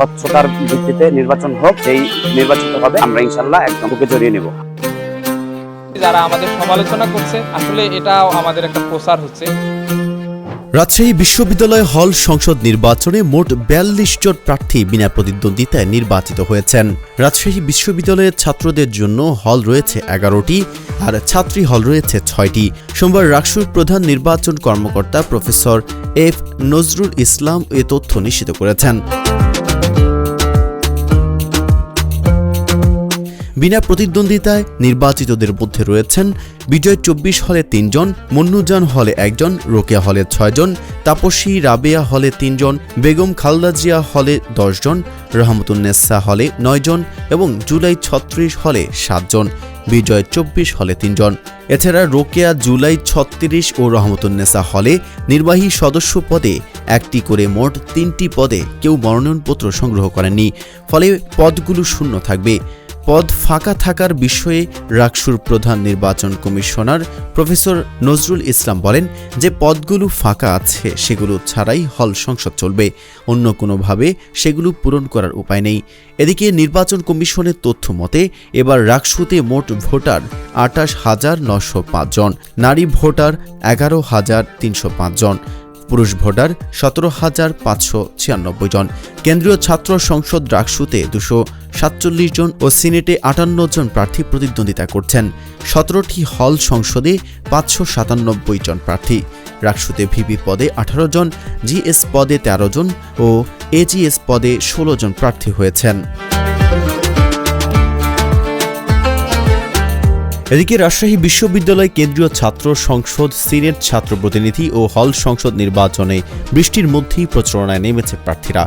স্বচ্ছতার ভিত্তিতে নির্বাচন হোক যেই নির্বাচিত হবে। আমরা ইনশাল্লাহ একদম বুকে জড়িয়ে নেব। যারা আমাদের সমালোচনা করছে আসলে এটাও আমাদের একটা প্রসার হচ্ছে। রাজশাহী বিশ্ববিদ্যালয় হল সংসদ নির্বাচনে মোট বিয়াল্লিশ জন প্রার্থী বিনা প্রতিদ্বন্দ্বিতায় নির্বাচিত হয়েছেন। রাজশাহী বিশ্ববিদ্যালয়ের ছাত্রদের জন্য হল রয়েছে এগারোটি আর ছাত্রী হল রয়েছে ছয়টি। সোমবার রাকসুর প্রধান নির্বাচন কর্মকর্তা প্রফেসর এফ নজরুল ইসলাম এ তথ্য নিশ্চিত করেছেন। বিনা প্রতিদ্বন্দ্বিতায় নির্বাচিতদের মধ্যে রয়েছেন বিজয় চব্বিশ হলে তিনজন, মন্নুজান হলে একজন, রোকেয়া হলে ছয়জন, তাপসী রাবেয়া হলে তিনজন, বেগম খালদা জিয়া হলে দশজন রহমতুন্নেসা হলে নয়জন এবং জুলাই ছত্রিশ হলে সাতজন, বিজয় চব্বিশ হলে তিনজন। এছাড়া রোকেয়া জুলাই ছত্রিশ ও রহমতুন্নেসা হলে নির্বাহী সদস্য পদে একটি করে মোট তিনটি পদে কেউ মনোনয়নপত্র সংগ্রহ করেননি, ফলে পদগুলো শূন্য থাকবে। পদ ফাঁকা থাকার বিষয়ে রাকসুর প্রধান নির্বাচন কমিশনার প্রফেসর নজরুল ইসলাম বলেন যে পদগুলো ফাঁকা আছে, সেগুলো ছাড়াই হল সংসদ চলবে। অন্য কোনোভাবে সেগুলো পূরণ করার উপায় নেই। এদিকে নির্বাচন কমিশনের তথ্য মতে, এবার রাকসুতে মোট ভোটার আটাশ হাজার নশো জন, নারী ভোটার এগারো হাজার তিনশো জন। পুরুষ ভোটার সতেরো হাজার পাঁচশো ছিয়ানব্বই জন। কেন্দ্রীয় ছাত্র সংসদ রাকসুতে দুশো সাতচল্লিশ জন ও সিনেটে আটান্ন জন প্রার্থী প্রতিদ্বন্দ্বিতা করছেন। সতেরোটি হল সংসদে পাঁচশো সাতানব্বই জন প্রার্থী। রাকসুতে ভিপি পদে আঠারো জন, জিএস পদে ১৩ জন ও এজিএস পদে ষোলো জন প্রার্থী হয়েছেন। এদিকে রাজশাহী বিশ্ববিদ্যালয় কেন্দ্রীয় ছাত্র সংসদ, সিনেট ছাত্র প্রতিনিধি ও হল সংসদ নির্বাচনে বৃষ্টির মধ্যেই প্রচারণায় নেমেছে প্রার্থীরা।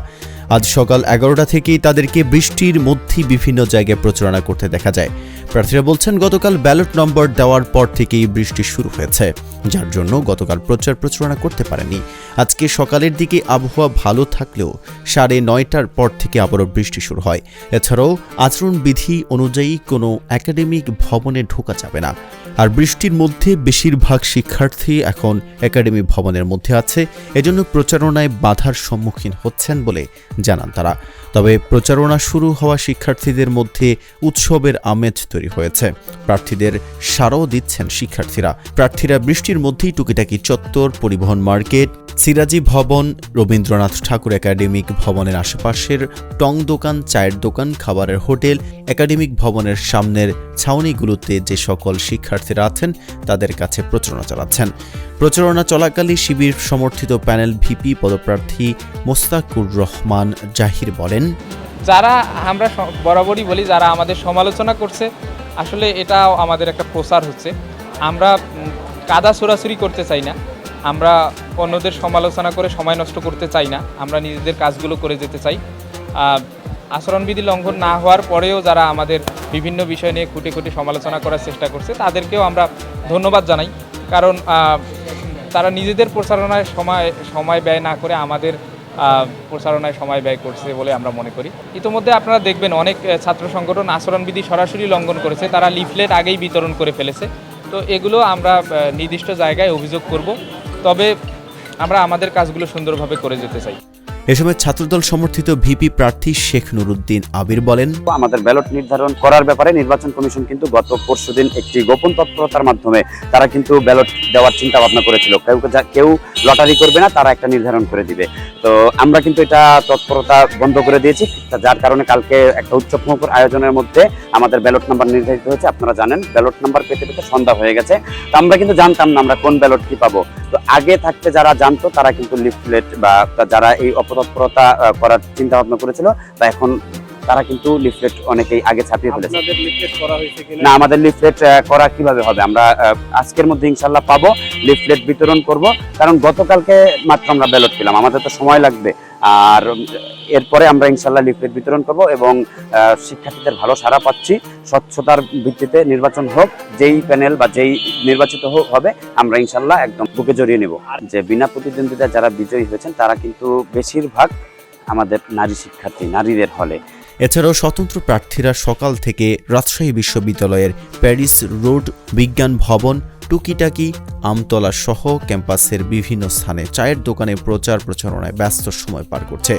আজ সকাল এগারোটা থেকেই তাদেরকে বৃষ্টির মধ্যেই বিভিন্ন জায়গায় প্রচারণা করতে দেখা যায়। প্রার্থীরা বলছেন, গতকাল ব্যালট নম্বর দেওয়ার পর থেকেই বৃষ্টি শুরু হয়েছে, যার জন্য গতকাল প্রচার প্রচারণা করতে পারেনি। আজকে সকালের দিকে আবহাওয়া ভালো থাকলেও সাড়ে নয়টার পর থেকে আবারও বৃষ্টি শুরু হয়। এছাড়াও আচরণবিধি অনুযায়ী কোনো একাডেমিক ভবনে ঢোকা যাবে না। আর বৃষ্টির মধ্যে বেশিরভাগ শিক্ষার্থী এখন একাডেমি ভবনের মধ্যে আছে, এজন্য প্রচারণায় বাধার সম্মুখীন হচ্ছেন বলে জানান তারা। তবে প্রচারণা শুরু হওয়া শিক্ষার্থীদের মধ্যে উৎসবের আমেজ তৈরি হয়েছে। প্রার্থীদের সারও দিচ্ছেন শিক্ষার্থীরা। প্রার্থীরা বৃষ্টির মধ্যেই টুকিটাকি চত্বর, পরিবহন মার্কেট সিরাজি ভবন, রবীন্দ্রনাথ ঠাকুর একাডেমিক ভবনের আশেপাশের টং দোকান, চায়ের দোকান, খাবারের হোটেল, একাডেমিক ভবনের সামনের ছাউনিগুলোতে যে সকল শিক্ষার্থীরা আছেন, তাদের কাছে প্রচারণা চালাচ্ছেন। প্রচারণা চলাকালে শিবির সমর্থিত প্যানেল ভিপি পদপ্রার্থী মোস্তাকুর রহমান জাহির বলেন, যারা আমরা বরাবরই বলি যারা আমাদের সমালোচনা করছে, আসলে এটাও আমাদের একটা প্রসার হচ্ছে। আমরা কাদা ছোড়াছুরি করতে চাই না। আমরা অন্যদের সমালোচনা করে সময় নষ্ট করতে চাই না, আমরা নিজেদের কাজগুলো করে যেতে চাই। আচরণবিধি লঙ্ঘন না হওয়ার পরেও যারা আমাদের বিভিন্ন বিষয় নিয়ে খুঁটে খুঁটে সমালোচনা করার চেষ্টা করছে, তাদেরকেও আমরা ধন্যবাদ জানাই। কারণ তারা নিজেদের প্রচারণায় সময় সময় ব্যয় না করে আমাদের প্রচারণায় সময় ব্যয় করছে বলে আমরা মনে করি। ইতোমধ্যে আপনারা দেখবেন অনেক ছাত্র সংগঠন আচরণবিধি সরাসরি লঙ্ঘন করেছে, তারা লিফলেট আগেই বিতরণ করে ফেলেছে। তো এগুলো আমরা নির্দিষ্ট জায়গায় অভিযোগ করব। তবে আমরা আমাদের কাজগুলো সুন্দরভাবে করে যেতে চাই। এ সময় ছাত্রদল সমর্থিত ভিপি প্রার্থী শেখ নুরুদ্দিন আবির বলেন আমাদের ব্যালট নির্ধারণ করার ব্যাপারে নির্বাচন কমিশন কিন্তু গত পরশুদিন একটি গোপন তৎপরতার মাধ্যমে তারা কিন্তু ব্যালট দেওয়ার চিন্তা ভাবনা করেছিল। কেউ কেউ লটারি করবে না তারা একটা নির্ধারণ করে দিবে। তো আমরা কিন্তু এটা তৎপরতা বন্ধ করে দিয়েছি। যার কারণে কালকে একটা উচ্চমুখর আয়োজনের মধ্যে আমাদের ব্যালট নাম্বার নির্ধারিত হয়েছে। আপনারা জানেন, ব্যালট নাম্বার পেতে পেতে সন্ধ্যা হয়ে গেছে। তো আমরা কিন্তু জানতাম না আমরা কোন ব্যালট কি পাবো। তো আগে থাকতে যারা জানতো, তারা কিন্তু লিফলেট বা যারা এই অপতৎপরতা করার চিন্তা ভাবনা করেছিল বা এখন তারা কিন্তু লিফলেট অনেকেই আগে ছাপিয়ে ফেলেছে। না আমাদের লিফলেট করা কীভাবে হবে? আমরা আজকের মধ্যে ইনশাল্লাহ পাবো লিফলেট বিতরণ করব। কারণ গতকালকে মাত্র আমরা ব্যালট পেলাম আমাদের তো সময় লাগবে। আর এরপরে আমরা ইনশাল্লাহ লিফলেট বিতরণ করব এবং শিক্ষার্থীদের ভালো সাড়া পাচ্ছি। স্বচ্ছতার ভিত্তিতে নির্বাচন হোক যেই প্যানেল বা যেই নির্বাচিত হোক হবে আমরা ইনশাল্লাহ একদম বুকে জড়িয়ে নেব। যে বিনা প্রতিদ্বন্দ্বিতা যারা বিজয়ী হয়েছেন তারা কিন্তু বেশিরভাগ আমাদের নারী শিক্ষার্থী নারীদের হলে। এছাড়াও স্বতন্ত্র প্রার্থীরা সকাল থেকে রাজশাহী বিশ্ববিদ্যালয়ের প্যারিস রোড বিজ্ঞান ভবন, টুকিটাকি, আমতলা সহ ক্যাম্পাসের বিভিন্ন স্থানে চায়ের দোকানে প্রচার প্রচারণায় ব্যস্ত সময় পার করছে।